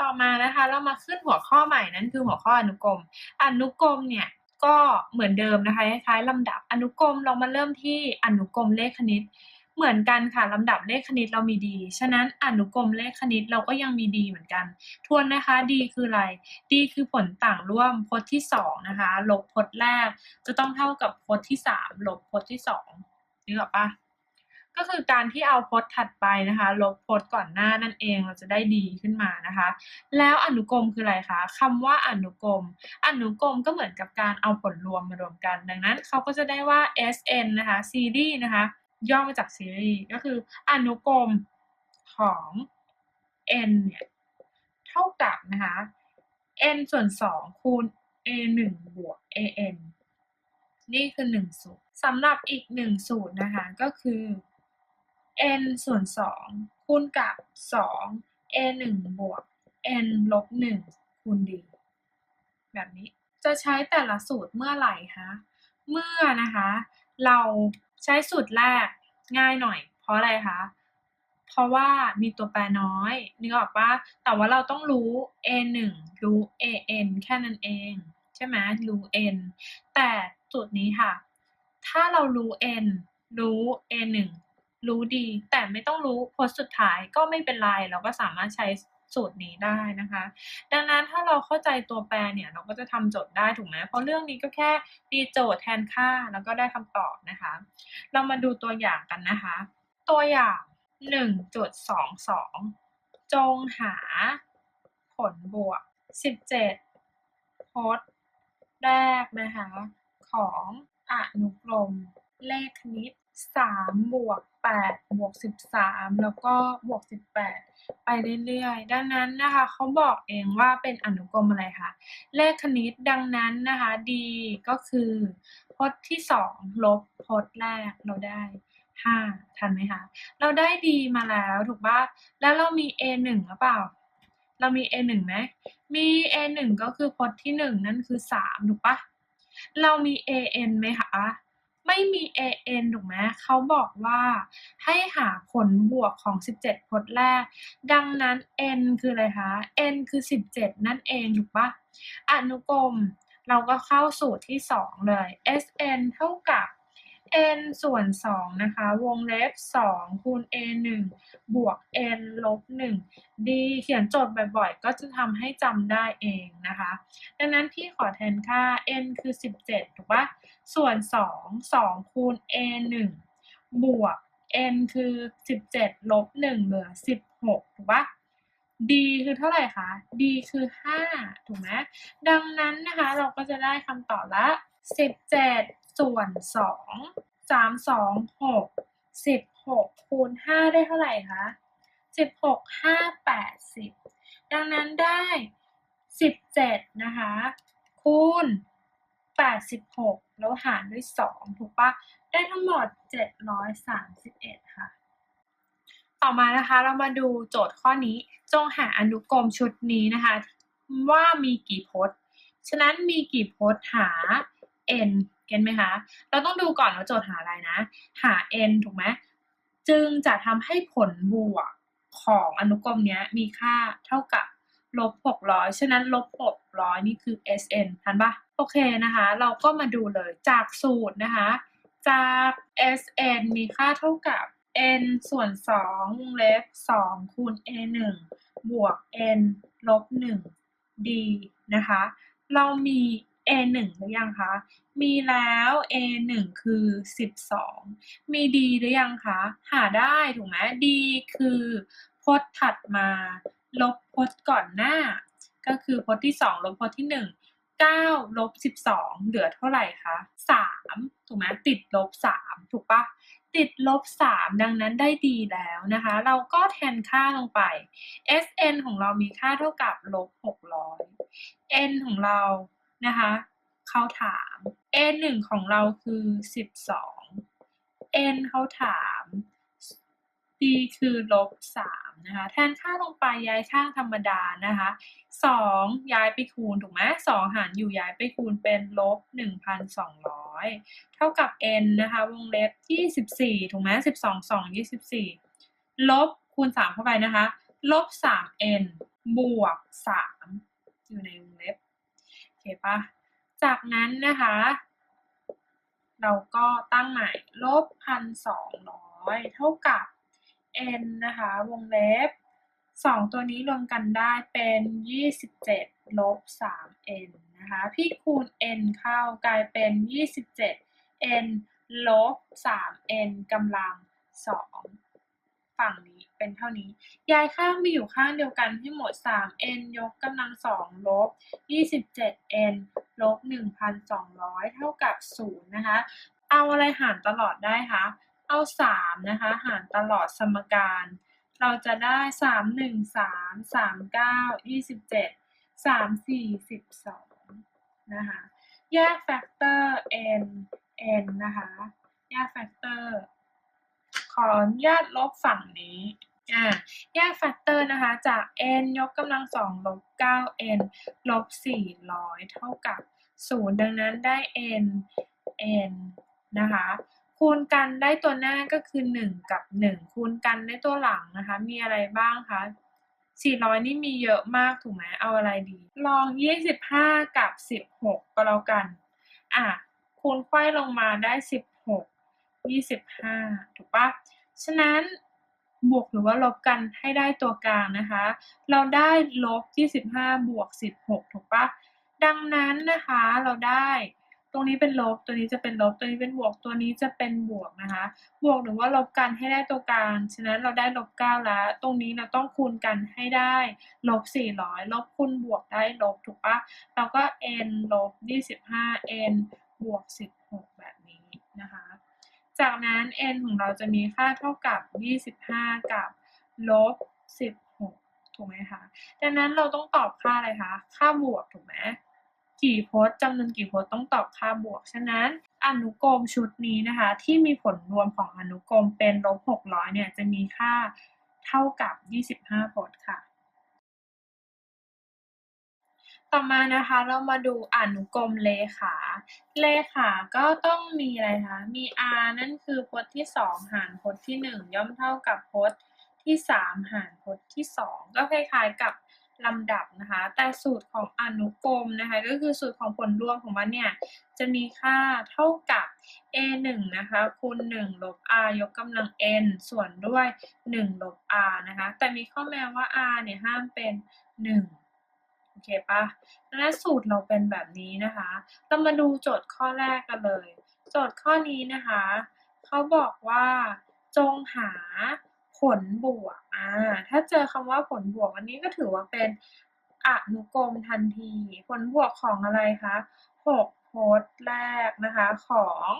ต่อมานะคะ เรามาขึ้นหัวข้อใหม่นั่นคือหัวข้ออนุกรม อนุกรมเนี่ยก็เหมือนเดิมนะคะคล้ายๆลำดับอนุกรมเรามาเริ่มที่อนุกรมเลขคณิต เหมือนกันค่ะลำดับเลขคณิตเรามีดี ฉะนั้นอนุกรมเลขคณิตเราก็ยังมีดีเหมือนกัน ทวนนะคะดีคืออะไรดีคือผลต่างร่วมพจน์ที่สองนะคะลบพจน์แรกจะต้องเท่ากับพจน์ที่สามลบพจน์ที่สองนึกออกปะ ก็คือการที่เอาพจน์ถัดไปนะคะ ลบพจน์ก่อนหน้านั่นเองเราจะได้ดีขึ้นมานะคะ แล้วอนุกรมคืออะไรคะคำว่าอนุกรม อนุกรมก็เหมือนกับการเอาผลรวมมารวมกัน ดังนั้นเขาก็จะได้ว่า SN นะคะซีรีส์นะคะ ย่อมาจากซีรีส์ก็คืออนุกรมของ n เนี่ยเท่ากับนะคะ n ส่วน 2 คูณ a 1บวก an นี่คือ1สูตรสำหรับอีก1สูตรนะคะก็คือ n ส่วน2คูณกับ2 a 1บวก n ลบ1คูณ d แบบนี้จะใช้แต่ละสูตรเมื่อไหร่คะเมื่อนะคะ เราใช้สูตรแรกง่ายหน่อย เพราะอะไรคะเพราะว่ามีตัวแปรน้อยนึกออกปะแต่ว่าเราต้องรู้ a 1รู้ a n แค่นั้นเอง ใช่ไหมรู้ n แต่สูตรนี้ค่ะ ถ้าเรารู้ n รู้ a 1 รู้ดี แต่ไม่ต้องรู้โพจน์สุดท้ายก็ไม่เป็นไรเราก็สามารถใช้สูตรนี้ได้นะคะ ดังนั้นถ้าเราเข้าใจตัวแปรเนี่ยเราก็จะทำโจทย์ได้ถูกไหมเพราะเรื่องนี้ก็แค่ตีโจทย์แทนค่าแล้วก็ได้คำตอบนะคะ เรามาดูตัวอย่างกันนะคะ ตัวอย่างหนึ่งจุดสองสองจงหาผลบวกสิบเจ็ดพจน์แรกนะคะ ของอนุกรมเลขคณิต สามบวกแปดบวกสิบสามแล้วก็บวกสิบแปดไปเรื่อยๆ ดังนั้นนะคะเขาบอกเองว่าเป็นอนุกรมอะไรคะเลขคณิตดังนั้นนะคะดีก็คือพจน์ที่สองลบพจน์แรกเราได้ห้าทันไหมคะ เราได้ดีมาแล้วถูกปะแล้วเรามี a หนึ่งหรือเปล่า เรามี a หนึ่งไหมมี a หนึ่งก็คือพจน์ที่หนึ่งนั่นคือสามถูกปะเรามี a n ไหมคะ ไม่มี a n ถูกไหมเขาบอกว่าให้หาผลบวกของ 17พจน์แรก ดังนั้น n คืออะไรคะ n คือ 17 นั่นเองถูกปะอนุกรมเราก็เข้าสูตรที่ 2 เลย sn เท่ากับ n ส่วน 2 นะคะ วงเล็บ 2 คูณ a 1บวก n ลบ 1 d เขียนโจทย์บ่อยๆ ก็จะทำให้จำได้เองนะคะ ดังนั้นพี่ขอแทนค่า n คือ 17 ถูกปะส่วน 2 2 คูณ a 1บวก n คือ 17 ลบ 1 เหลือ 16 ถูกปะ d คือเท่าไหร่คะ d คือ 5 ถูกไหม ดังนั้นนะคะ เราก็จะได้คำตอบละ 17 ส่วน2 3 2 6 16คูณ5ได้เท่าไหร่คะ16 5 80ดังนั้นได้17นะคะคูณ86แล้วหารด้วย2ถูกปะได้ทั้งหมด731ค่ะ ต่อมานะคะเรามาดูโจทย์ข้อนี้จงหาอนุกรมชุดนี้นะคะว่ามีกี่พจน์ ฉะนั้นมีกี่พจน์หา n เก็นไหมคะ เราต้องดูก่อนว่าโจทย์หาอะไรนะ หา n ถูกไหมจึงจะทำให้ผลบวกของอนุกรมนี้มีค่าเท่ากับลบ600 ฉะนั้นลบ600 นี่คือ sn ทันปะโอเคนะคะ เราก็มาดูเลยจากสูตรนะคะ จาก sn มีค่าเท่ากับ n ส่วน 2 วงเล็บ 2 คูณ a 1บวก n ลบ 1 d นะคะ เรามี a 1 หรือยังคะ มีแล้ว a 1 คือ 12 มี d หรือยังคะ หาได้ถูกไหม d คือพจน์ถัดมา ลบพจน์ก่อนหน้า ก็คือพจน์ที่ 2 ลบพจน์ที่ 1 9ลบ12 เหลือเท่าไหร่คะ3ถูกไหมติดลบ 3 ถูกปะติดลบ 3 ดังนั้นได้ดีแล้วนะคะ เราก็แทนค่าลงไป sn ของเรามีค่าเท่ากับลบ600 n ของเรา นะคะ เขาถาม n 1ของเราคือ12 n เขาถาม d คือลบ3นะคะ แทนค่าลงไปย้ายข้างธรรมดานะคะ2ย้ายไปคูณถูกไหม2หารอยู่ย้ายไปคูณเป็นลบ1,200เท่ากับ n นะคะวงเล็บ24ถูกไหม12 2 24ลบคูณ3เข้าไปนะคะลบ 3n บวกสามอยู่ในวงเล็บ เคปะจากนั้นนะคะ เราก็ตั้งใหม่ลบพันสองร้อยเท่ากับ n นะคะ วงเล็บสองตัวนี้รวมกันได้เป็นยี่สิบเจ็ดลบสาม n นะคะ พี่คูณ n เข้ากลายเป็นยี่สิบเจ็ด n ลบสาม n กำลังสอง ฝั่งนี้เป็นเท่านี้ ย้ายข้างไปอยู่ข้างเดียวกันให้หมด 3n ยกกำลังสองลบ 27n ลบ 1,200 เท่ากับ 0 นะคะ เอาอะไรหารตลอดได้คะ เอา 3 นะคะ หารตลอดสมการ เราจะได้ 3 1 3 3 9 27 3 4 12 นะคะ แยกแฟกเตอร์ n n นะคะ แยกแฟกเตอร์ ออนุญาตลบฝั่งนี้อ่าแยกแฟกเตอร์นะคะ จาก n ยกกำลังสองลบ 9n ลบ 400 เท่ากับ 0 ดังนั้นได้ n n นะคะ คูณกันได้ตัวหน้าก็คือ 1 กับ 1 คูณกันได้ตัวหลังนะคะ มีอะไรบ้างคะ 400 นี่มีเยอะมากถูกไหมเอาอะไรดี ลอง 25 กับ 16 ก็แล้วกัน อะคูณไขว้ลงมาได้16 25 ถูกปะฉะนั้นบวกหรือว่าลบกันให้ได้ตัวกลางนะคะ เราได้ลบ 25 บวก 16 ถูกปะดังนั้นนะคะเราได้ตรงนี้เป็นลบตัวนี้จะเป็นลบตัวนี้เป็นบวกตัวนี้จะเป็นบวกนะคะ บวกหรือว่าลบกันให้ได้ตัวกลางฉะนั้นเราได้ลบ9แล้ว ตรงนี้เราต้องคูณกันให้ได้ลบ400ลบคูณบวกได้ลบถูกปะเราก็ n ลบ25 n บวก16 แบบนี้นะคะ จากนั้น n ของเราจะมีค่าเท่ากับ 25 กับลบ 16 ถูกไหมคะดังนั้นเราต้องตอบค่าอะไรคะ ค่าบวกถูกไหมกี่พจน์จำนวนกี่พจน์ต้องตอบค่าบวก ฉะนั้นอนุกรมชุดนี้นะคะ ที่มีผลรวมของอนุกรมเป็นลบ600เนี่ยจะมีค่าเท่ากับ 25พจน์ค่ะ ต่อมานะคะเรามาดูอนุกรมเลขา เลขาก็ต้องมีอะไรคะ มี r นั่นคือพจน์ที่ 2 หารพจน์ที่ 1 ย่อมเท่ากับพจน์ที่ 3 หารพจน์ที่ 2 ก็คล้ายๆกับลำดับนะคะ แต่สูตรของอนุกรมนะคะก็คือสูตรของผลรวมของมันเนี่ยจะมีค่าเท่ากับ a 1นะคะคูณ1ลบ r ยกกำลัง n ส่วนด้วย1ลบ r นะคะ แต่มีข้อแม้ว่า r เนี่ยห้ามเป็น 1 อเคปะดังนั้นสูตรเราเป็นแบบนี้นะคะ เรามาดูโจทย์ข้อแรกกันเลย โจทย์ข้อนี้นะคะ เขาบอกว่าจงหาผลบวก อ่า ถ้าเจอคำว่าผลบวกอันนี้ก็ถือว่าเป็นอนุกรมทันที ผลบวกของอะไรคะหกพจน์แรกนะคะของ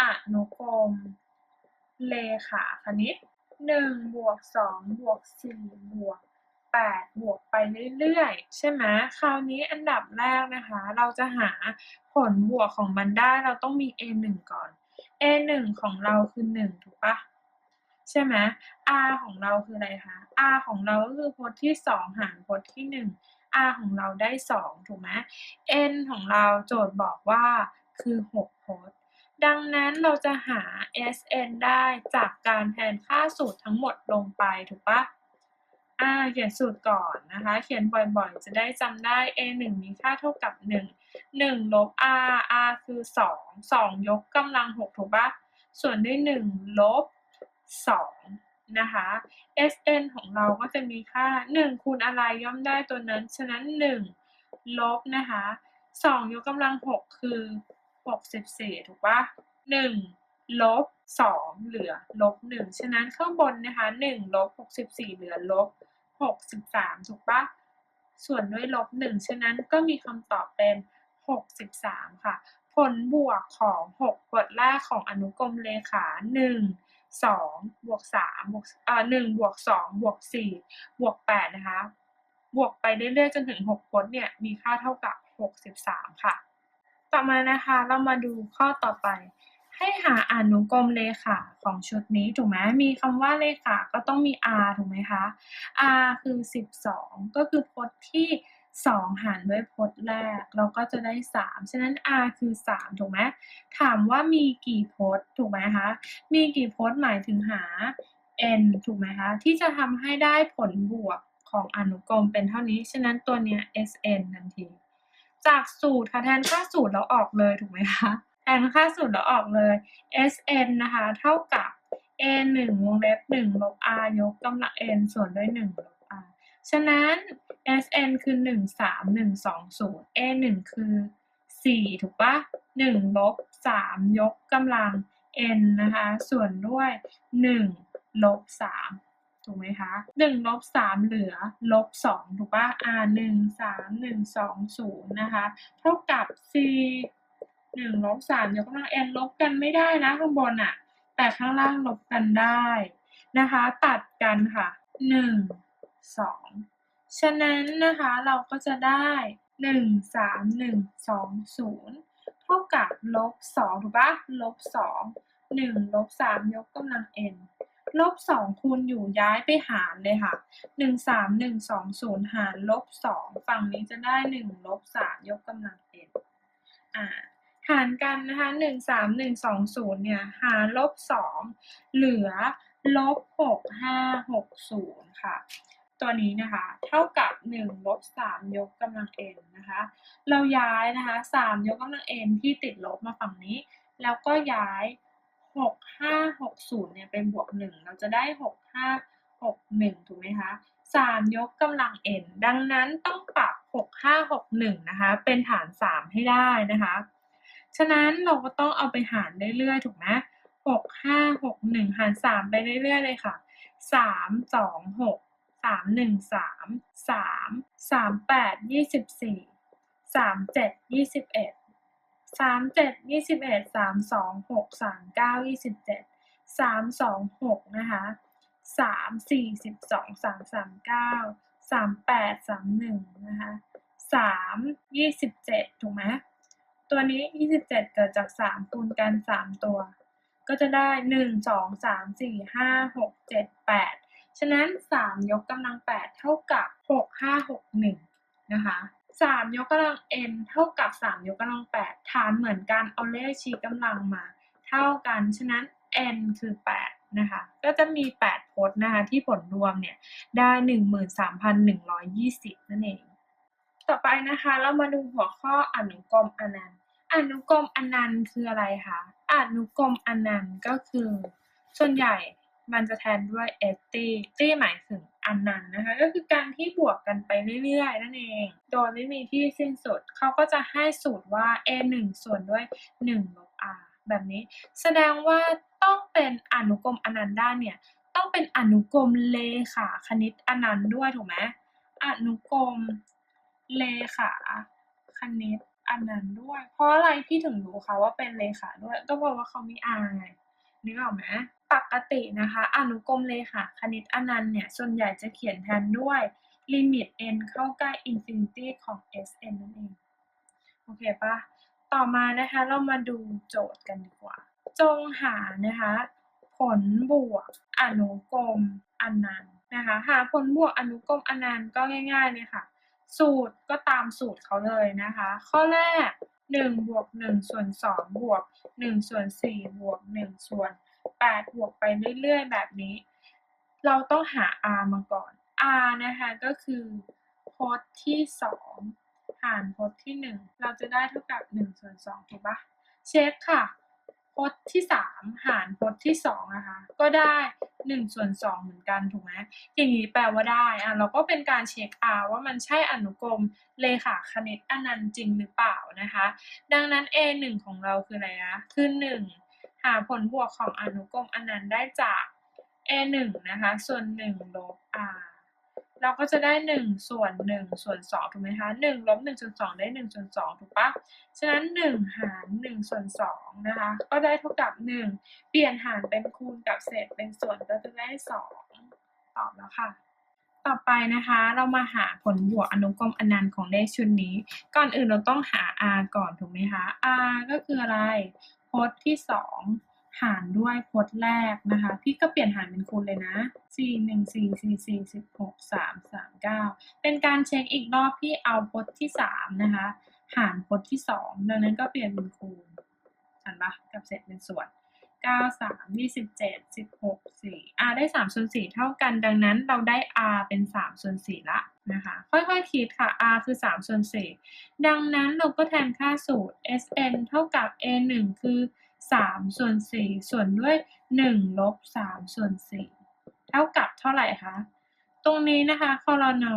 อนุกรมเลขาคณิตหนึ่งบวกสองบวกสี่บวก แปดบวกไปเรื่อยๆ ใช่ไหมคราวนี้อันดับแรกนะคะ เราจะหาผลบวกของมันได้เราต้องมี a 1ก่อน a 1ของเราคือ 1 ถูกปะใช่ไหม r ของเราคืออะไรคะ r ของเราก็คือพจน์ที่ 2 หารพจน์ที่ 1 r ของเราได้ 2 ถูกไหม n ของเราโจทย์บอกว่าคือ 6 พจน์ดังนั้นเราจะหา sn ได้จากการแทนค่าสูตรทั้งหมดลงไปถูกปะ อ่าเขียนสูตรก่อนนะคะ เขียนบ่อยๆ จะได้จำได้ a 1มีค่าเท่ากับ 1 1ลบ r r คือ 2 2 ยกกำลัง 6 ถูกปะส่วนด้วย 1 ลบ 2 นะคะ sn ของเราก็จะมีค่า 1 คูณอะไรย่อมได้ตัวนั้น ฉะนั้น 1 ลบนะคะ 2 ยกกำลัง 6 คือ 64 ถูกปะ1 ลบ 2 เหลือลบ 1 ฉะนั้นข้างบนนะคะ 1 ลบ 64 เหลือลบ 63 ถูกปะส่วนด้วยลบ 1 ฉะนั้นก็มีคำตอบเป็น 63 ค่ะ ผลบวกของ 6 บทแรกของอนุกรมเลขา 1 2 บวก3บวกเอ่อ1บวก2บวก4บวก8นะคะ บวกไปเรื่อยๆจนถึง6พจน์เนี่ย มีค่าเท่ากับ 63 ค่ะ ต่อมานะคะ เรามาดูข้อต่อไป ให้หาอนุกรมเลขาของชุดนี้ถูกไหมมีคำว่าเลขาก็ต้องมี r ถูกไหมคะ r คือ 12 ก็คือพจน์ที่ 2 หารด้วยพจน์แรก เราก็จะได้ 3 ฉะนั้น r คือ 3 ถูกไหมถามว่ามีกี่พจน์ถูกไหมคะ มีกี่พจน์หมายถึงหา n ถูกไหมคะ ที่จะทำให้ได้ผลบวกของอนุกรมเป็นเท่านี้ ฉะนั้นตัวเนี้ย SN ทันที จากสูตรค่ะแทนค่าสูตรแล้วออกเลยถูกไหมคะ แทนค่าสูตรแล้วออกเลย SN นะคะ เท่ากับ A 1วงเล็บ1ลบ R ยกกำลัง n ส่วนด้วย1ลบ R ฉะนั้น SN คือ 1 3 1 2 0 A 1คือ 4 ถูกปะ1ลบ3ยกกำลัง n นะคะ ส่วนด้วย 1 ลบ 3 ถูกไหมคะ 1 ลบ 3 เหลือ ลบ 2 ถูกปะ r 1 3 1 2 0 นะคะ เท่ากับ หนึ่งลบสามยกกำลังเอ็นลบกันไม่ได้นะข้างบนอะแต่ข้างล่างลบกันได้นะคะ ตัดกันค่ะหนึ่งสองฉะนั้นนะคะเราก็จะได้หนึ่งสามหนึ่งสองศูนย์เท่ากับลบสองถูกปะลบสองหนึ่งลบสามยกกำลังเอ็นลบสองคูณอยู่ย้ายไปหารเลยค่ะหนึ่งสามหนึ่งสองศูนย์หารลบสองฝั่งนี้จะได้หนึ่งลบสามยกกำลัง n อ่า หารกันนะคะหนึ่งสามหนึ่งสองศูนย์เนี่ยหารลบสองเหลือลบหกห้าหกศูนย์ค่ะ ตัวนี้นะคะเท่ากับหนึ่งลบสามยกกำลัง n นะคะ เราย้ายนะคะสามยกกำลัง n ที่ติดลบมาฝั่งนี้ แล้วก็ย้ายหกห้าหกศูนย์เนี่ยเป็นบวกหนึ่งเราจะได้หกห้าหกหนึ่งถูกไหมคะสามยกกำลัง n ดังนั้นต้องปรับหกห้าหกหนึ่งนะคะ เป็นฐานสามให้ได้นะคะ ฉะนั้นเราก็ต้องเอาไปหารเรื่อยๆ ถูกไหมหกห้าหกหนึ่งหารสามไปเรื่อยๆ เลยค่ะสามสองหกสามหนึ่งสามสามสามแปดยี่สิบสี่สามเจ็ดยี่สิบเอ็ดสามเจ็ดยี่สิบเอ็ดสามสองหกสามเก้ายี่สิบเจ็ดสามสองหกนะคะสามสี่สิบสองสามสามเก้าสามแปดสามหนึ่งนะคะสามยี่สิบเจ็ดถูกไหม ตัวนี้27เกิดจาก3คูณกัน3ตัว ก็จะได้1 2 3 4 5 6 7 8ฉะนั้น3ยกกำลัง8เท่ากับ6 5 6 1นะคะ3ยกกำลัง n เท่ากับ3ยกกำลัง8ฐานเหมือนกันเอาเลขชี้กำลังมา เท่ากัน ฉะนั้น n คือ8นะคะ ก็จะมี8พจน์นะคะที่ผลรวมเนี่ยได้13,120นั่นเอง ต่อไปนะคะเรามาดูหัวข้ออนุกรมอนันต์ อนุกรมอนันต์คืออะไรคะอนุกรมอนันต์ก็คือ ส่วนใหญ่มันจะแทนด้วยเอตี้ตี้หมายถึงอนันต์นะคะ ก็คือการที่บวกกันไปเรื่อยๆ นั่นเอง โดยไม่มีที่สิ้นสุด เขาก็จะให้สูตรว่า a 1ส่วนด้วย1ลบ r แบบนี้ แสดงว่าต้องเป็นอนุกรมอนันต์ได้เนี่ย ต้องเป็นอนุกรมเลขาคณิตอนันต์ด้วยถูกไหมอนุกรมเลขาคณิต อันนั้นด้วย เพราะอะไรพี่ถึงรู้คะว่าเป็นเลขาด้วย ก็เพราะว่าเขามี r ไงนึกออกไหมปกตินะคะ อนุกรมเลขาคณิตอนันต์เนี่ย ส่วนใหญ่จะเขียนแทนด้วยลิมิต n เข้าใกล้ infinity ของ Sn นั่นเอง โอเคปะต่อมานะคะเรามาดูโจทย์กันดีกว่า จงหานะคะ ผลบวกอนุกรมอนันต์นะคะ หาผลบวกอนุกรมอนันต์ก็ง่ายๆเลยค่ะ สูตรก็ตามสูตรเขาเลยนะคะ ข้อแรก1บวก1ส่วน2บวก1ส่วน4บวก1ส่วน8บวกไปเรื่อยๆ แบบนี้ เราต้องหา r มาก่อน r นะคะก็คือพจน์ที่ 2 หารพจน์ที่ 1 เราจะได้เท่ากับ1ส่วน2ถูกปะเช็คค่ะ พจน์ที่3หารพจน์ที่2นะคะ ก็ได้1ส่วน2เหมือนกันถูกไหมอย่างนี้แปลว่าได้อะเราก็เป็นการเช็ค r ว่ามันใช่อนุกรมเลขาคณิตอนันต์จริงหรือเปล่านะคะ ดังนั้น a 1ของเราคืออะไรนะคือ 1 หาผลบวกของอนุกรมอนันต์ได้จาก a 1นะคะ ส่วน1ลบ r เราก็จะได้1ส่วน1ส่วน2ถูกไหมคะ1ลบ1ส่วน2ได้1ส่วน2ถูกปะฉะนั้น1หาร1ส่วน2นะคะก็ได้เท่ากับ1เปลี่ยนหารเป็นคูณกับเศษเป็นส่วนก็จะได้2ตอบแล้วค่ะต่อไปนะคะเรามาหาผลบวกอนุกรมอนันต์ของเลขชุดนี้ ก่อนอื่นเราต้องหา r ก่อนถูกไหมคะ r ก็คืออะไรพจน์ที่ 2 หารด้วยพจน์แรกนะคะ พี่ก็เปลี่ยนหารเป็นคูณเลยนะ 4 1 4 4 4 16 3 3 9 เป็นการเช็คอีกรอบที่เอาพจน์ที่ 3 นะคะ หารพจน์ที่ 2 ดังนั้นก็เปลี่ยนเป็นคูณเห็นปะกับเศษเป็นส่วน 9 3 27 16 4 r ได้3ส่วน4เท่ากัน ดังนั้นเราได้ r เป็น3ส่วน4ละนะคะ ค่อยๆคิดค่ะ r คือ3ส่วน4ดังนั้นเราก็แทนค่าสูตร sn เท่ากับ a 1คือ 3 ส่วน 4 ส่วนด้วย 1 ลบ 3 ส่วน 4 เท่ากับเท่าไหร่คะ ตรงนี้นะคะคอรนอ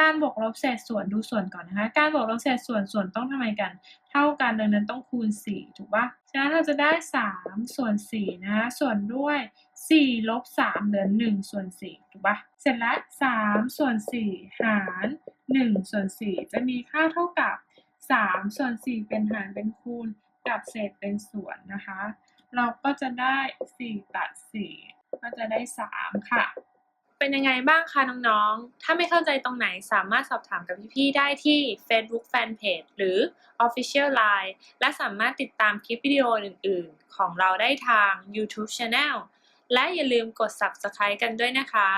การบวกลบเศษส่วนดูส่วนก่อนนะคะ การบวกลบเศษส่วนส่วนต้องทำไมกัน เท่ากันดังนั้นต้องคูณ 4 ถูกปะฉะนั้นเราจะได้ 3 ส่วน4นะคะส่วนด้วย 4 ลบ 3 เหลือ 1 ส่วน 4 ถูกปะเสร็จแล้ว 3 ส่วน 4 หาร 1 ส่วน 4 จะมีค่าเท่ากับ 3 ส่วน 4 เป็นหารเป็นคูณ กับเศษเป็นส่วนนะคะ เราก็จะได้ 4 ตัด 4 ก็จะได้ 3 ค่ะ เป็นยังไงบ้างคะน้องๆ ถ้าไม่เข้าใจตรงไหนสามารถสอบถามกับพี่ๆ ได้ที่ Facebook Fanpage หรือ Official Line และสามารถติดตามคลิปวิดีโออื่นๆ ของเราได้ทาง YouTube Channel และอย่าลืมกด Subscribe กันด้วยนะคะ